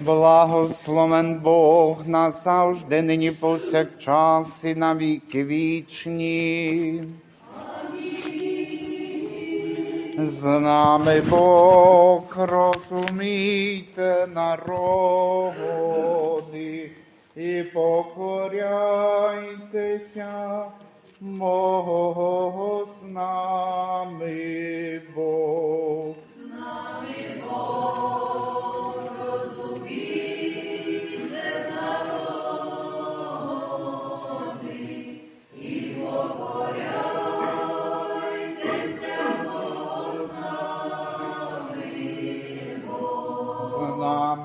Благословен Бог назавжди, нині повсякчас і на віки вічні. З нами Бог, розумійте народи і покоряйтеся, Бог з нами Бог.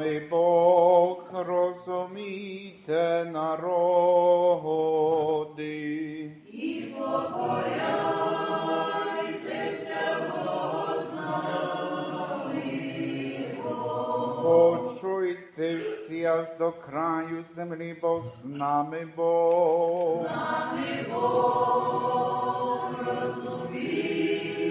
Нами Бог, розумійте народи. Почуйте всі аж до краю землі, бо з нами Бог. Могутні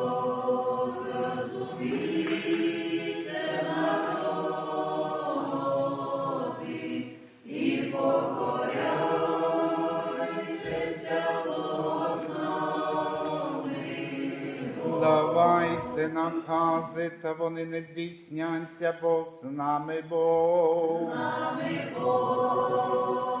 Давайте накази, та вони не здійсняться, бо з нами Бог. Господа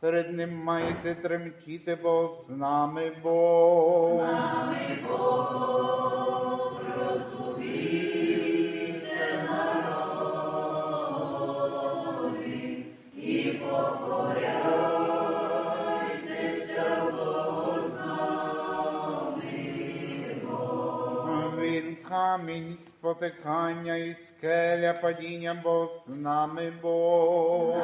перед ним маєте тремтіти, бо з нами Бог. Він камінь спотикання і скеля падіння, бо з нами Бог.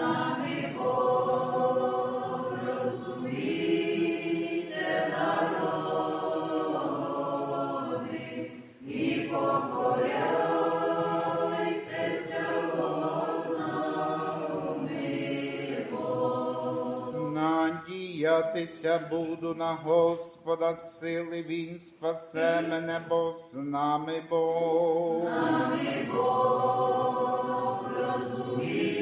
Надіятися буду на Господа сили, Він спасе мене, бо з нами Бог. Ось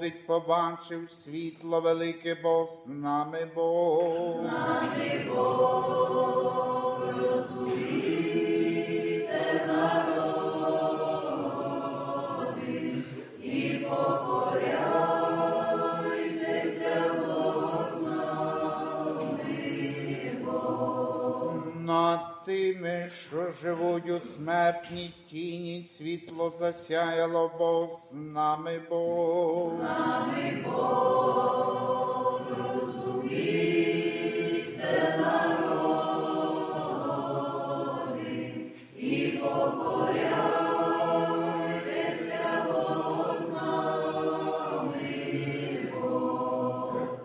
ходить, побачив світло велике, бо з нами Бог. над живуть у смертній тіні, світло засяяло, бо з нами Бог.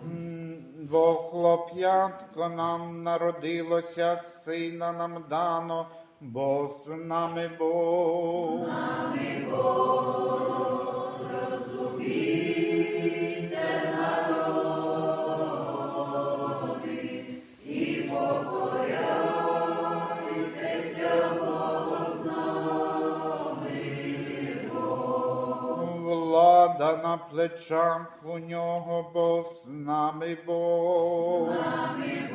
М, Бо хлоп'ятко нам народилося, сина нам дано, бо з нами Бог. Влада на плечах у нього, бо з нами Бог. І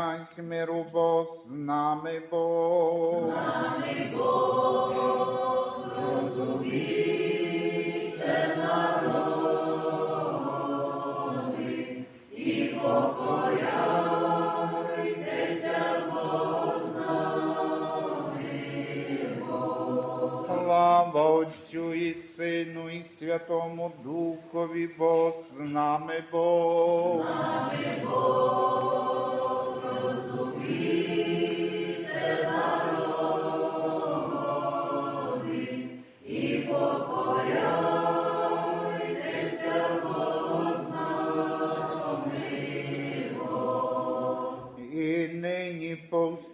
миру, бо з нами Бог. Слава Отцю і Сину, і Святому Духові, бо з нами Бог. І нині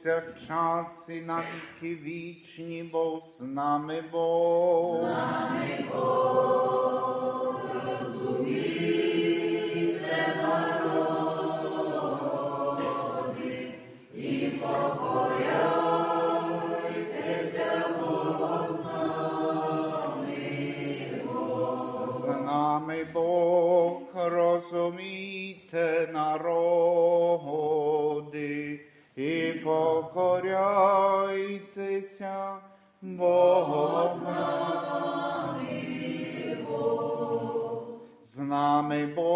повсякчас, і на віки вічні, бо з нами Бог. З нами Бог, розумійте народи і покоряйтеся Богу. З нами Бог,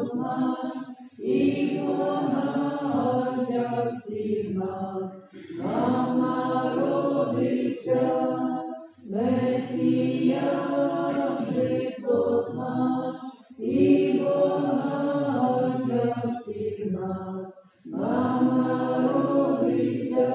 Христос і наш всіх нас, нам народився Месія Христос наш, і наш всіх нас, нам народився,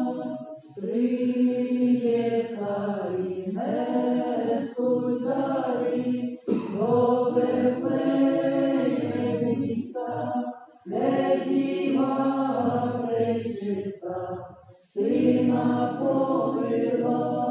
пречиста, сина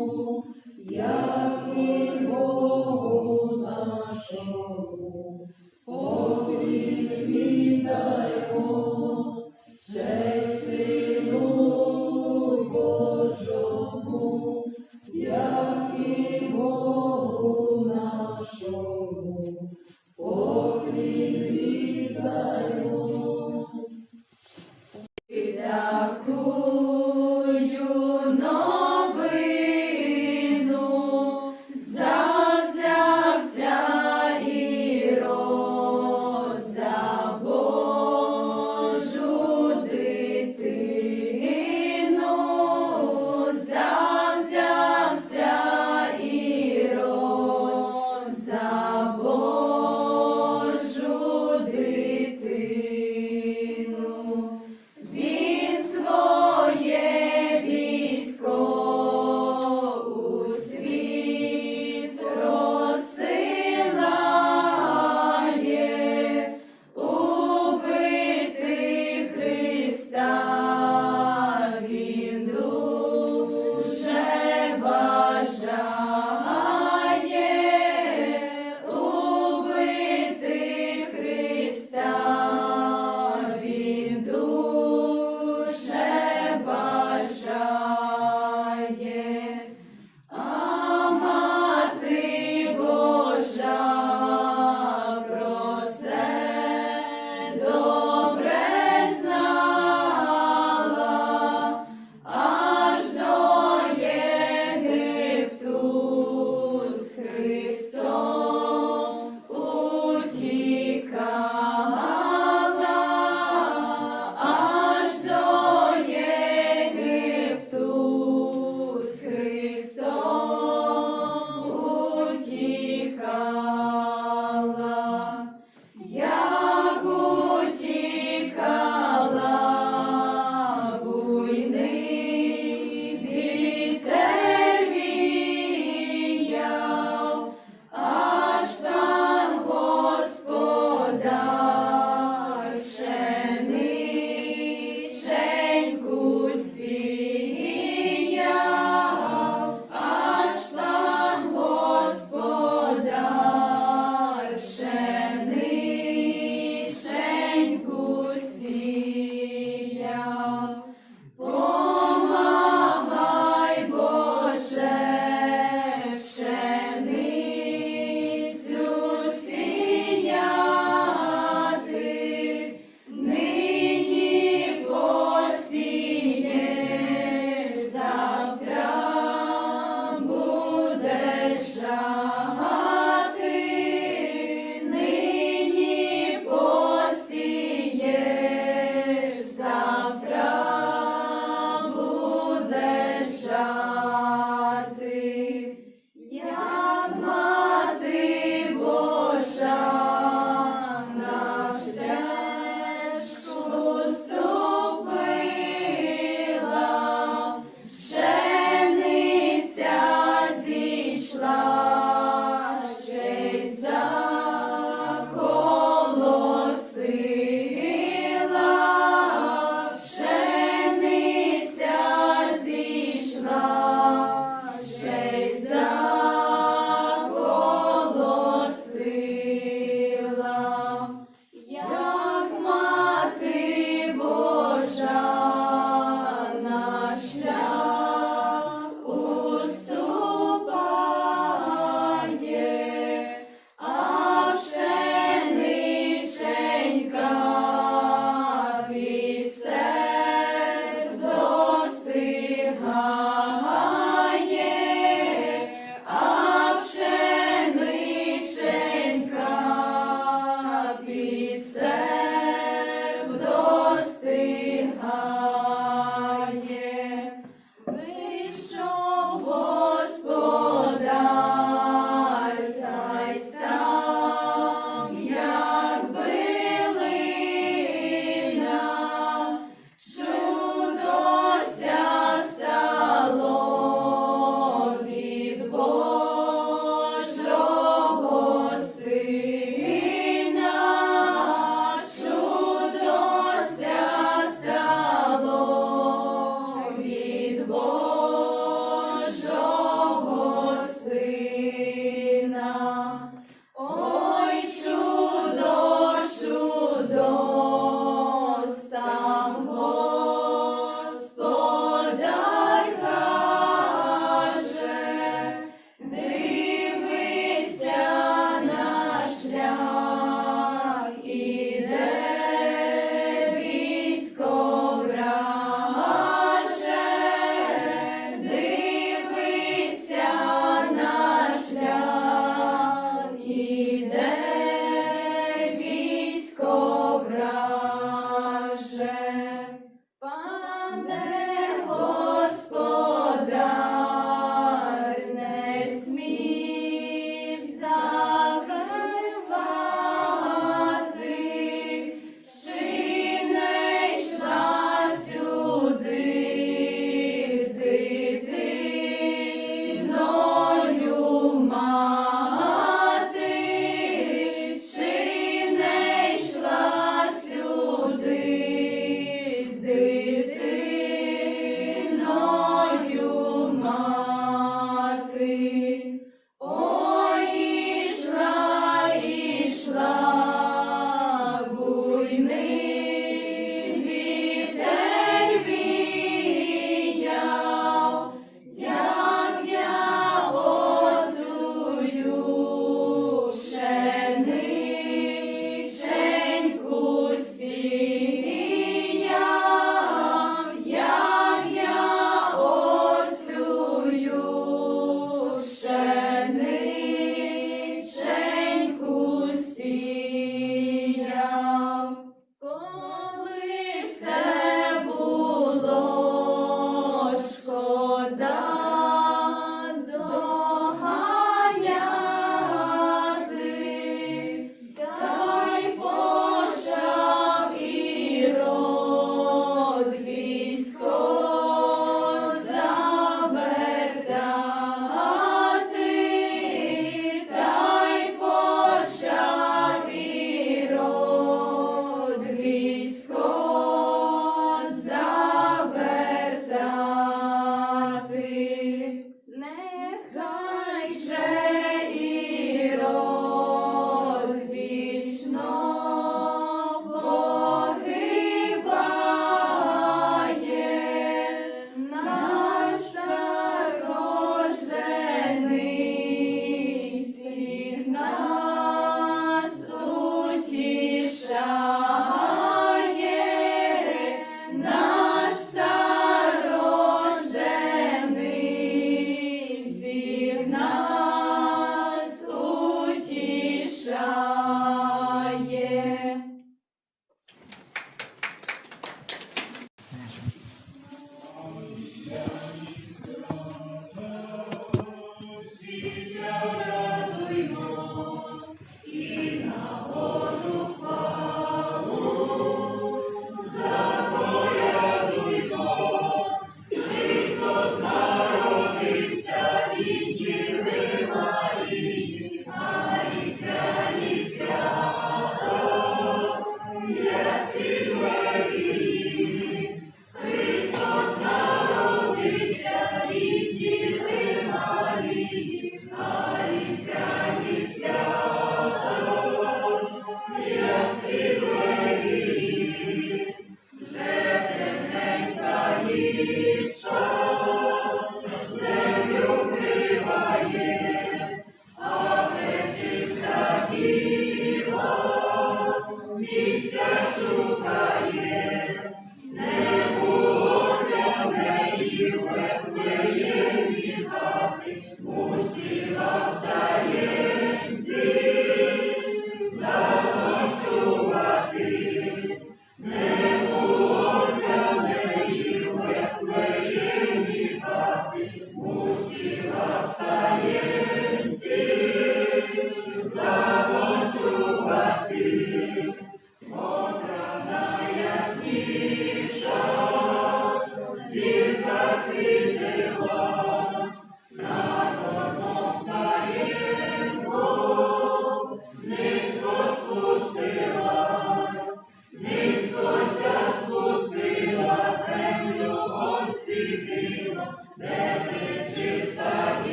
Shalom.